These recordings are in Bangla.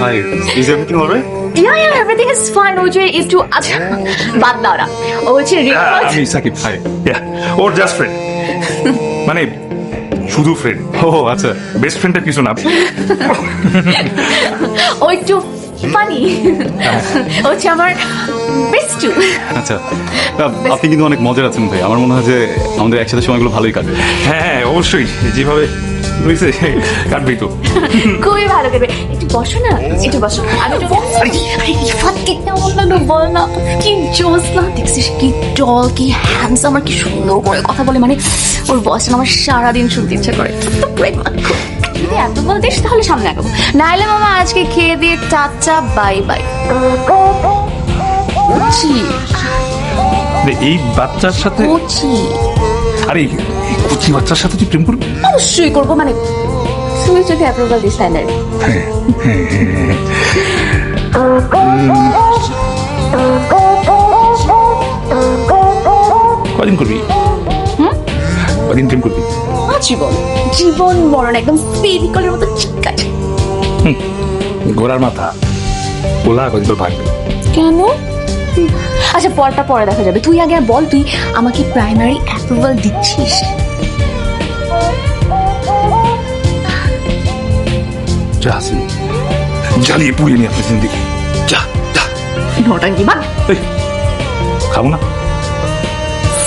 Hi is everything alright Yeah, yeah, everything is fine. ওই যে একটু আচ্ছা বাদ দাও না ও হচ্ছে রিপোর্ট আমি সাকিব হাই Yeah, ওর জাস্ট ফ্রেন্ড মানে শুধু ফ্রেন্ড ও আচ্ছা বেস্ট ফ্রেন্ডটা কিছু না। ও একটু ফানি ও হচ্ছে আমার বেস্টু আচ্ছা আপনি কিন্তু অনেক মজার আছেন ভাই। আমার মনে হয় যে আমাদের একসাথে সময়গুলো ভালোই কাটবে হ্যাঁ হ্যাঁ অবশ্যই। যেভাবে হয়েছে কাটবেই তো খুবই ভালো করবে। একটু বসো না একটু বসো। আমি একটু আরে রিফাত কে কেমন বল না কি জোস না দেখছিস কি টল কি হ্যান্ডসাম আর কি সুন্দর করে কথা বলে। মানে ওর বয়স আমার সারাদিন শুনতে ইচ্ছা করে। তো প্রেম যদি এত বলতিস তাহলে সামনে আগাবো। নাইলে মামা আজকে খেয়ে দিয়ে টাটা বাই বাই। এই বাচ্চার সাথে কচি। আরে কুচি বাচ্চার সাথে তুই প্রেম করবি? অবশ্যই করব মানে তুই যদি অ্যাপ্রুভাল দিস তাই না কদিন করবি? কদিন প্রেম করবি? জীবন। জীবন মরণ একদম ফেভিকলের মতো চিকাচ্ছে ঘোড়ার মাথা। ওলা কদিন তোর ভাগবে কেন? আচ্ছা পরটা পরে দেখা যাবে। তুই আগে বল তুই আমাকে প্রাইমারি অ্যাপ্রুভাল দিচ্ছিস? যা হাসিন। জ্বালিয়ে পুড়িয়ে নিয়ে আপনি জিন্দিগি যা যা। নটাঙ্গি এই, খাব না।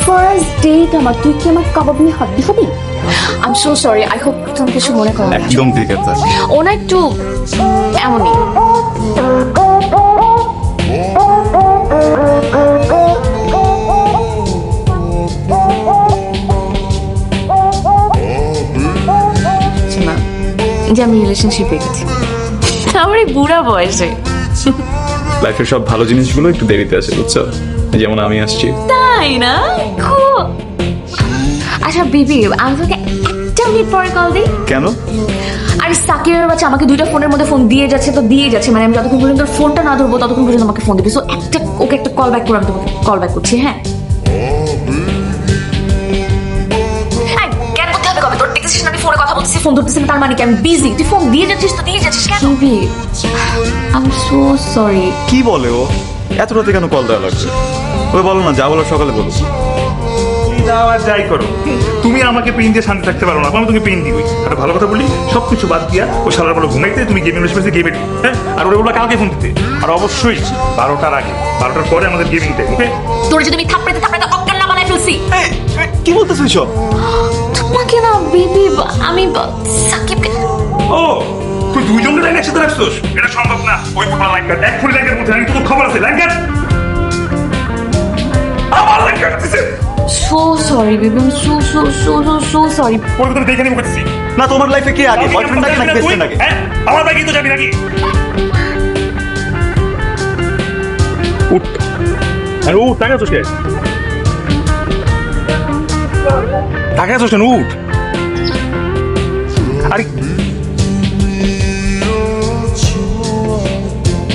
ফার্স্ট ডেট আমার তুই কি আমার কাবাব নিয়ে হাত দিবি? I am so sorry I hope তুমি কিছু মনে করো না। একদম ঠিক আছে। ও না একটু এমনই। যে আমি রিলেশনশিপে গেছি। আমার এই বুড়া বয়সে। লাইফের সব ভালো জিনিসগুলো একটু দেরিতে আসে বুঝছ? যেমন আমি আসছি। তাই না? আচ্ছা বিবি আমি তোকে একটা মিনিট পরে কল দিই। কেন? আর সাকিরের বাচ্চা আমাকে দুইটা ফোনের মধ্যে ফোন দিয়ে যাচ্ছে তো দিয়ে যাচ্ছে। মানে আমি যতক্ষণ পর্যন্ত ফোনটা না ধরবো ততক্ষণ পর্যন্ত আমাকে ফোন দিবি। সো একটা ওকে একটা কল ব্যাক করে আমি তোমাকে কল ব্যাক করছি হ্যাঁ? ফোনে ধরতেছি না, তার মানে কি আমি বিজি তুই ফোন দিয়ে যাচ্ছিস তো দিয়ে যাচ্ছিস কেন? আমি সো সরি কি বলে ও? এত রাতে কেন কল দেওয়া লাগছে? ওই বলো না যা বলো সকালে বলো। দাও আর যাই করো। তুমি আমাকে পেন দিয়ে শান্তি থাকতে পারো না। আমি তুমি পেন দিবই একটা ভালো কথা বলি সব কিছু বাদ দিয়া ও সারা বলো ঘুমাইতে তুমি বসে গেমে হ্যাঁ? আর ওরা বলল কালকে ফোন দিতে। আর অবশ্যই বারোটার আগে বারোটার পরে আমাদের গেমিং টাইম ওকে তোর যদি আমি থাপড়াতে থাপড়াতে অজ্ঞান না বানাই ফেলছি। কি বলতেছো এসব? তোমাকে না বেবি আমি ব- সাকিবকে ও তুই দুইজনের লাইন একসাথে রাখছোস? এটা সম্ভব না। ওই পুরো লাইন কাট এক ফুল লাইনের মধ্যে আমি তোর খবর আছে লাইন কাট আমার লাইন কাটতেছে। সো সরি বেবি আমি so so so so so sorry ওর ভিতরে দেখে নিব করতেছি। না তোমার লাইফে কে আগে? বয়ফ্রেন্ড আগে নাকি বেস্ট ফ্রেন্ড আগে হ্যাঁ আমার বাইকে তো যাবি নাকি? উঠ। আরে উঠ টাকা আছোস কে? টাকা আছোস উঠ। আরে।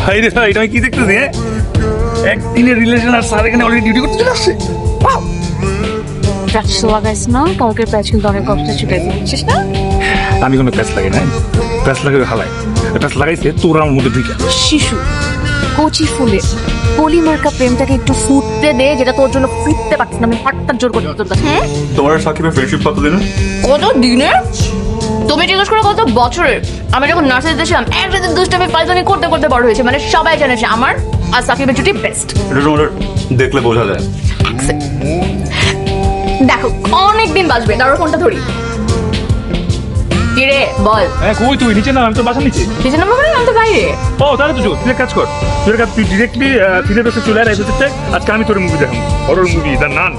ভাই রে ভাই এটা আমি কি দেখতেছি হ্যাঁ? একদিনের রিলেশন আর স্যার এখানে অলরেডি ডিউটি করতে চলে আসছে! প্যাচ লাগাইছ না কালকের প্যাচ কিন্তু অনেক কষ্ট ছুটে দিচ্ছিস না? আমি কোনো প্যাচ লাগাই না প্যাচ লাগাই হালাই। প্যাচ লাগাইছে তোর আমার মধ্যে ঢুকে শিশু। কচি ফুলে। পলি মার্কা প্রেমটাকে একটু ফুটতে দে যেটা তোর জন্য ফুটতে পারছিস না। আমি হঠাৎ জোর করতে তোর কাছে হ্যাঁ? তোমার আর সাকিবের ফ্রেন্ডশিপ কত দিন কত দিনে? তুমি জিজ্ঞেস করো কত বছরের? আমি যখন নার্সারিতে ছিলাম একসাথে দুষ্টামি পাইজানি করতে করতে বড় হয়েছে। মানে সবাই জানেছে আমার আর সাকিবের জুটি বেস্ট এটা তোমার দেখলে বোঝা যায়। দেখো অনেক দিন বাঁচবে তারপর ফোনটা ধরি। কি রে বল। হ্যাঁ কই তুই? নিচে না আমি তো বাসা নিচে। নম্বর করে আমি তো বাইরে ও তাহলে তো তুই কাজ কর। তুই কাজ তুই ডিরেক্টলি থিয়েটার চলে আয় এসেছে আজকে আমি তোর মুভি দেখাম হরর মুভি দ্য নান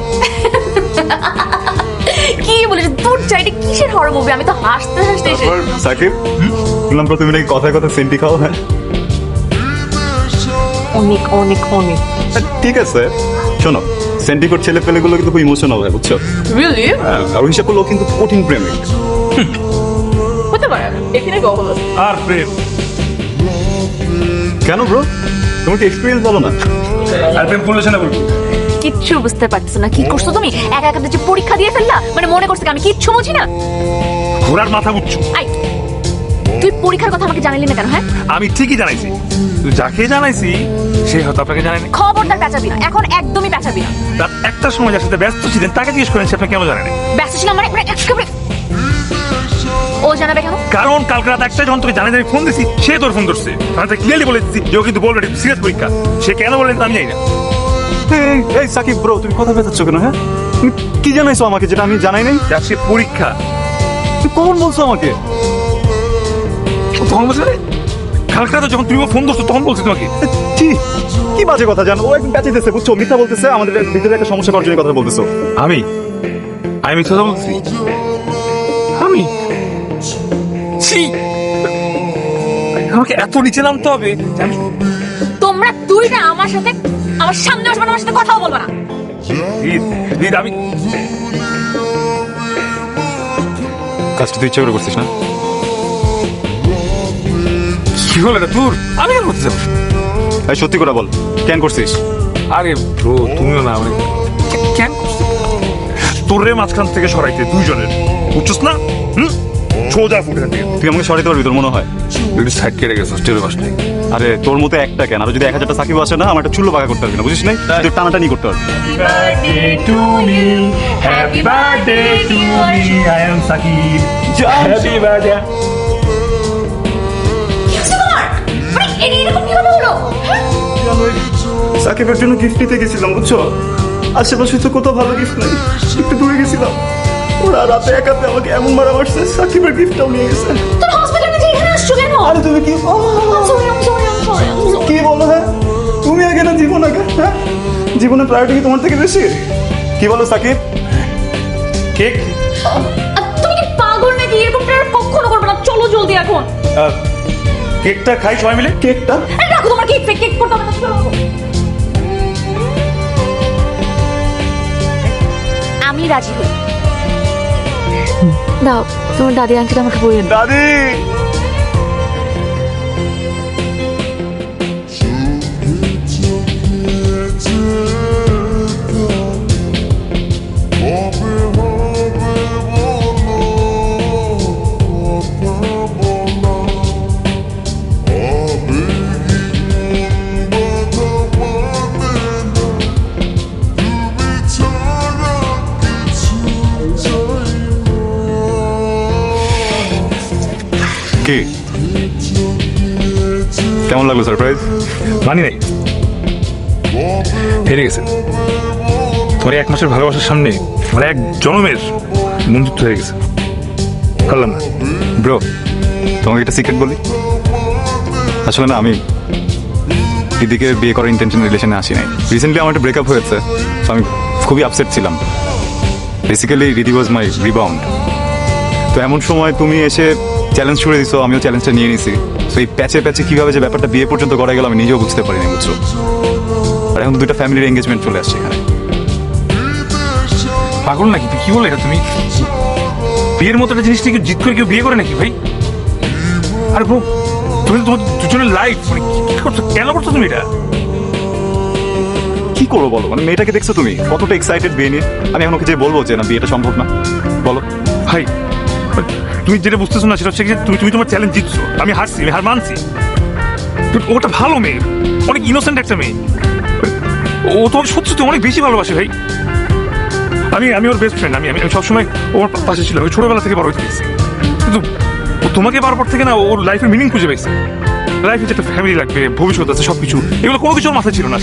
কি বলিস? দূর চাইটা কিসের হরর মুভি আমি তো হাসতে হাসতে এসে সাকিব শুনলাম প্রথমে নাকি কথায় কথা সেন্টি খাও হ্যাঁ? অনেক অনেক অনেক। ঠিক আছে। শোনো সেন্টিকোট ছেলে পেলেগুলো কিন্তু খুব ইমোশনাল হয় বুঝছ? রিয়েলি হ্যাঁ, আর ওই হিসাব করলেও কিন্তু কঠিন প্রেমিক। কখনো আর প্রেম। কেন ব্রো? তোমার কি এক্সপিরিয়েন্স বলো না। আর প্রেম করলে না বলবি। কিচ্ছু বুঝতে পারছ না কি করছ তুমি? একা একা যে পরীক্ষা দিয়ে ফেললা? মানে মনে করছ আমি কিচ্ছু বুঝি না? ঘোড়ার মাথা উঠছো আই তুই পরীক্ষার কথা আমাকে জানালি না কেন হ্যাঁ? আমি ঠিকই জানাইছি। কিন্তু যাকে জানাইছি সে হয়তো আপনাকে জানেনি খবরদার পেঁচাবি না এখন একদমই পেঁচাবি না। রাত একটার সময় যার সাথে ব্যস্ত ছিলেন তাকে জিজ্ঞেস করেন সে আপনি কেন জানেনি ব্যস্ত ছিলাম মানে মানে একেবারে ও জানাবে কেন? কারণ কালকে রাত একটা যখন তোকে জানাই ফোন দিছি সে তোর ফোন ধরছে। আমি তাকে ক্লিয়ারলি বলে দিচ্ছি যে ও কিন্তু বলবে সিরিয়াস পরীক্ষা। সে কেন বললেন তা আমি জানি না। এই, এই সাকিব ব্রো তুমি কথা পেতাচ্ছ কেন হ্যাঁ? তুমি কি জানাইছো আমাকে যেটা আমি জানাই নাই? সে পরীক্ষা। তুমি কখন বলছো আমাকে? তখন বলছে "আরে, কালকে রাতে যখন তুমি ফোন ধরছো তখন বলছি তোমাকে। কি কি বাজে কথা জানো। ও একদম প্যাচিতেছে বুঝছ? মিথ্যা বলতেছে আমাদের ভিতরে একটা সমস্যা করার জন্য কথা বলতেছো। আমি? আমি মিথ্যা বলছি? আমি? ছি। আমাকে এত নিচে নামতে হবে যে তুই তোমরা দুইটা আমার সাথে আমার সামনে আসবে না, আমার সাথে কথাও বলবে না। আমি কাজটা তুই ইচ্ছা করে করছিস না? কি হলো এটা তোর? আমি কেন করতে যাব? এই সত্যি করে বল কেন করছিস? আরে ব্রো তুমিও না মানে কেন তোরে মাঝখান থেকে সরাইতে দুইজনের। বুঝছস না? হুম? সোজা ফুটে তুই আমাকে সরাইতে পারবি তোর মনে হয়? একটু সাইড কেটে গেছে স্টেরে বাস নেই। আরে তোর মতো একটা কেন? আর যদি এক হাজারটা সাকিব আসে না আমার একটা চুল্লো বাঁকা করতে পারবি না বুঝিস নাই? তুই। টানাটানি করতে পারবি। হ্যাঁ? সাকিবের জন্য গিফট নিতে গেছিলাম বুঝছ? আশেপাশে তো কোথাও ভালো গিফট নাই একটু দূরে গেছিলাম। ওরা রাতে একাতে আমাকে এমন মারা মারছে সাকিবের গিফটটাও নিয়ে গেছে। তোর হসপিটালে যে এখানে আসছো কেন? আরে তুমি কি কি বলো হ্যাঁ? তুমি আগে না জীবন আগে হ্যাঁ? জীবনের প্রায়োরিটি কি তোমার থেকে বেশি? কি বলো সাকিব? কেক তুমি কি পাগল নাকি? এরকম প্রেয়ার কখনো করবে না। চলো জলদি এখন। কেকটা খাই সবাই মিলে? কেকটা? রাখো তোমার কেক কেক করতে হবে না? চলো। আমি রাজি হই। দাও তোমার দাদি আন্টিটা আমাকে বইয়ে। দাদি! কি? কেমন লাগল সারপ্রাইজ মানি নাই। হেরে গেছে। তোমার এক মাসের ভালোবাসার সামনে আমার এক জনমের বন্ধুত্ব হয়ে গেছে। পারলাম না। ব্রো তোমাকে একটা সিক্রেট বলি। আসলে না আমি দিদিকে বিয়ে করার ইন্টেনশন রিলেশনে আসি নাই। রিসেন্টলি আমার একটা ব্রেকআপ হয়েছে তো আমি খুবই আপসেট ছিলাম। Basically Riddhi was my rebound তো এমন সময় তুমি এসে চ্যালেঞ্জ ছুড়ে দিছো, আমিও চ্যালেঞ্জটা নিয়ে নিছি। তো এই প্যাচে প্যাচে কীভাবে যে ব্যাপারটা বিয়ে পর্যন্ত করা গেল, আমি নিজেও বুঝতে পারিনি, বুঝছ? আর এখন দুইটা ফ্যামিলির এঙ্গেজমেন্ট চলে আসছে এখানে। পাগল নাকি? তুই কি বলে এটা? তুমি বিয়ের মতো একটা জিনিস কেউ জিত করে কেউ বিয়ে করে নাকি ভাই? আরে ব্রো তুমি তোমার দুজনের লাইফ মানে কি করছ? কেন করছ তুমি এটা? কি করব বলো? মানে মেয়েটাকে দেখছ তুমি? কতটা এক্সাইটেড বিয়ে নিয়ে? আমি এখন ওকে যে বলব যে না, বিয়েটা সম্ভব না। বলো। ভাই তুমি যেটা বুঝতেছো না সেটা হচ্ছে তুমি তুমি তোমার চ্যালেঞ্জ জিতছো। আমি হারছি, আমি হার মানছি। ওটা ভালো মেয়ে। অনেক ইনোসেন্ট একটা মেয়ে। ও তোমাকে সত্যি সত্যি অনেক বেশি ভালোবাসে ভাই। আমি আমি ওর বেস্ট ফ্রেন্ড আমি আমি সবসময় ওর পাশে ছিল আমি ছোটবেলা থেকে বড় হতে গেছি কিন্তু ও তোমাকে পাওয়ার পর থেকে না ওর লাইফের মিনিং খুঁজে পেয়েছে লাইফে যে একটা ফ্যামিলি লাগবে, ভবিষ্যৎ আছে, সবকিছু। এগুলো কোনো কিছু মাথায় ছিল না।